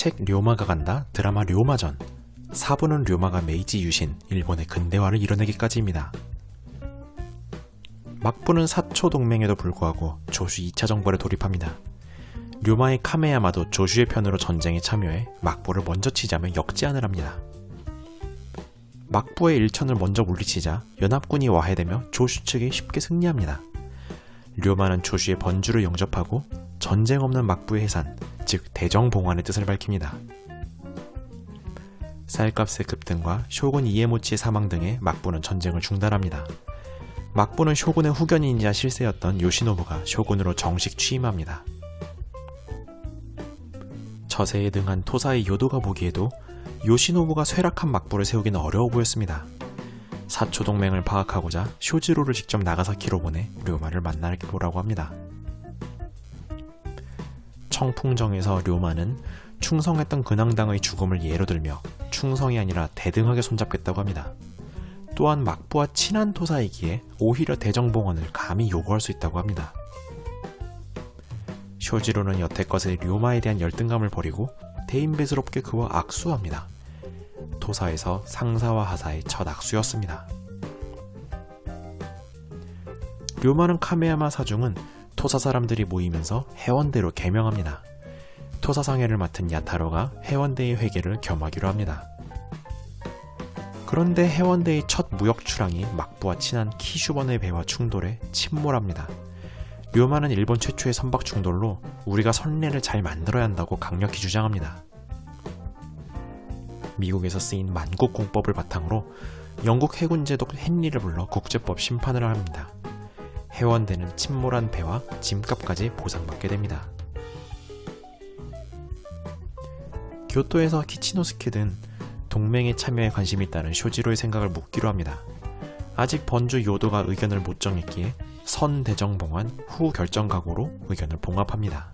책 료마가 간다 드라마 료마전 4부는 료마가 메이지 유신 일본의 근대화를 이뤄내기까지입니다. 막부는 사초 동맹에도 불구하고 조슈 2차 정벌에 돌입합니다. 료마의 카메야마도 조슈의 편으로 전쟁에 참여해 막부를 먼저 치자며 역제안을 합니다. 막부의 일천을 먼저 물리치자 연합군이 와해되며 조슈 측이 쉽게 승리합니다. 료마는 조슈의 번주를 영접하고 전쟁 없는 막부의 해산, 즉 대정봉환의 뜻을 밝힙니다. 쌀값의 급등과 쇼군 이에모치의 사망 등의 막부는 전쟁을 중단합니다. 막부는 쇼군의 후견인이자 실세였던 요시노부가 쇼군으로 정식 취임합니다. 처세에 등한 토사의 요도가 보기에도 요시노부가 쇠락한 막부를 세우기는 어려워 보였습니다. 사초 동맹을 파악하고자 쇼지로를 직접 나가사키로 보내 료마를 만나보라고 합니다. 청풍정에서 료마는 충성했던 근황당의 죽음을 예로 들며 충성이 아니라 대등하게 손잡겠다고 합니다. 또한 막부와 친한 토사이기에 오히려 대정봉헌을 감히 요구할 수 있다고 합니다. 쇼지로는 여태껏의 료마에 대한 열등감을 버리고 대인배스럽게 그와 악수합니다. 토사에서 상사와 하사의 첫 악수였습니다. 료마는 카메야마 사중은 토사 사람들이 모이면서 해원대로 개명합니다. 토사상회를 맡은 야타로가 해원대의 회계를 겸하기로 합니다. 그런데 해원대의 첫 무역 출항이 막부와 친한 키슈번의 배와 충돌해 침몰합니다. 료마는 일본 최초의 선박 충돌로 우리가 선례를 잘 만들어야 한다고 강력히 주장합니다. 미국에서 쓰인 만국공법을 바탕으로 영국 해군 제독 헨리를 불러 국제법 심판을 합니다. 해원대는 침몰한 배와 짐값까지 보상받게 됩니다. 교토에서 키치노스케는 동맹에 참여에 관심이 있다는 쇼지로의 생각을 묻기로 합니다. 아직 번주 요도가 의견을 못 정했기에 선 대정 봉환 후 결정 각오로 의견을 봉합합니다.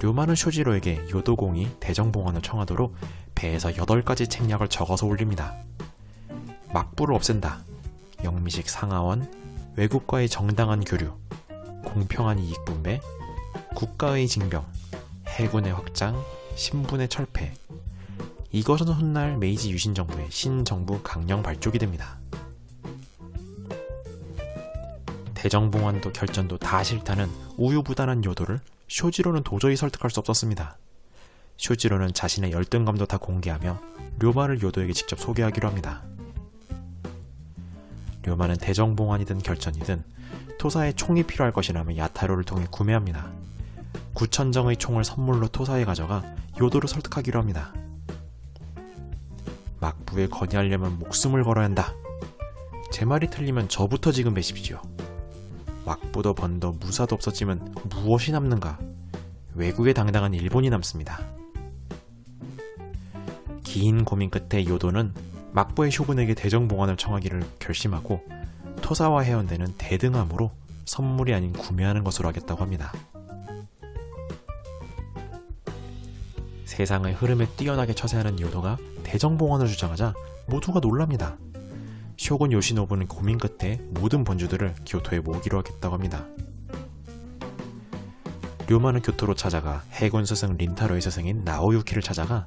료마는 쇼지로에게 요도공이 대정 봉환을 청하도록 배에서 8가지 책략을 적어서 올립니다. 막부를 없앤다. 영미식 상하원, 외국과의 정당한 교류, 공평한 이익 분배, 국가의 징병, 해군의 확장, 신분의 철폐. 이것은 훗날 메이지 유신 정부의 신정부 강령 발족이 됩니다. 대정봉환도 결전도 다 싫다는 우유부단한 요도를 쇼지로는 도저히 설득할 수 없었습니다. 쇼지로는 자신의 열등감도 다 공개하며 료마를 요도에게 직접 소개하기로 합니다. 료마는 대정봉환이든 결전이든 토사에 총이 필요할 것이라며 야타로를 통해 구매합니다. 9천정의 총을 선물로 토사에 가져가 요도를 설득하기로 합니다. 막부에 건의하려면 목숨을 걸어야 한다. 제 말이 틀리면 저부터 지금 배십시오. 막부도 번도 무사도 없었지만 무엇이 남는가? 외국에 당당한 일본이 남습니다. 긴 고민 끝에 요도는 막부의 쇼군에게 대정 봉환을 청하기를 결심하고 토사와 해원대는 대등함으로 선물이 아닌 구매하는 것으로 하겠다고 합니다. 세상의 흐름에 뛰어나게 처세하는 요도가 대정봉환을 주장하자 모두가 놀랍니다. 쇼군 요시노부는 고민 끝에 모든 본주들을 교토에 모으기로 하겠다고 합니다. 료마는 교토로 찾아가 해군 스승 린타로의 스승인 나오유키를 찾아가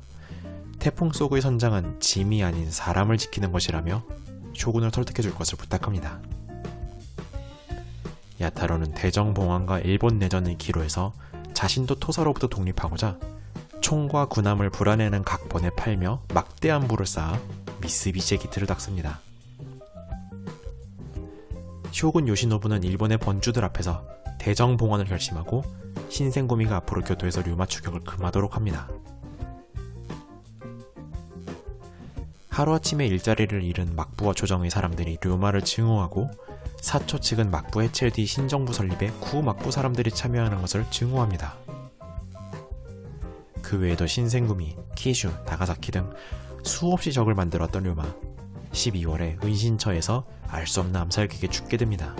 태풍 속의 선장은 짐이 아닌 사람을 지키는 것이라며 쇼군을 설득해 줄 것을 부탁합니다. 야타로는 대정봉환과 일본 내전의 기로에서 자신도 토사로부터 독립하고자 총과 군함을 불안해하는 각본에 팔며 막대한 부를 쌓아 미쓰비시의 기틀을 닦습니다. 쇼군 요시노부는 일본의 번주들 앞에서 대정봉환을 결심하고 신생고미가 앞으로 교토에서 류마 추격을 금하도록 합니다. 하루아침에 일자리를 잃은 막부와 조정의 사람들이 류마를 증오하고 사초 측은 막부 해체 뒤 신정부 설립에 구막부 사람들이 참여하는 것을 증오합니다. 그 외에도 신생구미, 키슈, 나가사키 등 수없이 적을 만들었던 류마 12월에 은신처에서 알 수 없는 암살극에 죽게 됩니다.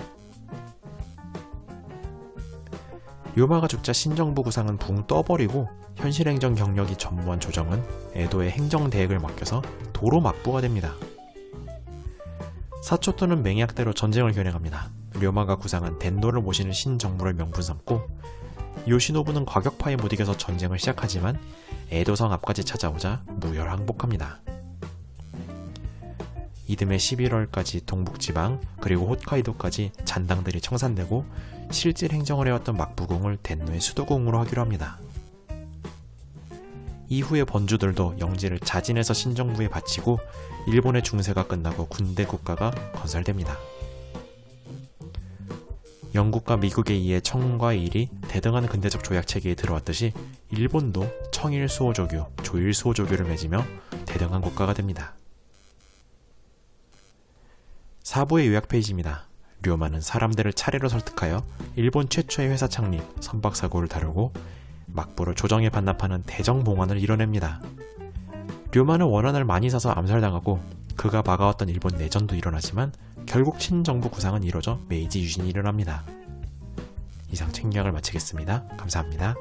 류마가 죽자 신정부 구상은 붕 떠버리고 현실 행정 경력이 전무한 조정은 에도의 행정대획을 맡겨서 도로 막부가 됩니다. 사초토는 맹약대로 전쟁을 겨냥합니다. 류마가 구상한 덴도를 모시는 신정부를 명분 삼고 요시노부는 과격파에 못 이겨서 전쟁을 시작하지만 에도성 앞까지 찾아오자 무혈 항복합니다. 이듬해 11월까지 동북지방 그리고 홋카이도까지 잔당들이 청산되고 실질 행정을 해왔던 막부궁을 덴노의 수도궁으로 하기로 합니다. 이후에 번주들도 영지를 자진해서 신정부에 바치고 일본의 중세가 끝나고 군대 국가가 건설됩니다. 영국과 미국에 의해 청과 일이 대등한 근대적 조약 체계에 들어왔듯이 일본도 청일 수호조교, 조일 수호조교를 맺으며 대등한 국가가 됩니다. 사부의 요약 페이지입니다. 류마는 사람들을 차례로 설득하여 일본 최초의 회사 창립, 선박사고를 다루고 막부를 조정에 반납하는 대정봉환을 이뤄냅니다. 류마는 원한을 많이 사서 암살당하고 그가 막아왔던 일본 내전도 일어나지만 결국 친정부 구상은 이뤄져 메이지 유신이 일어납니다. 이상 책략을 마치겠습니다. 감사합니다.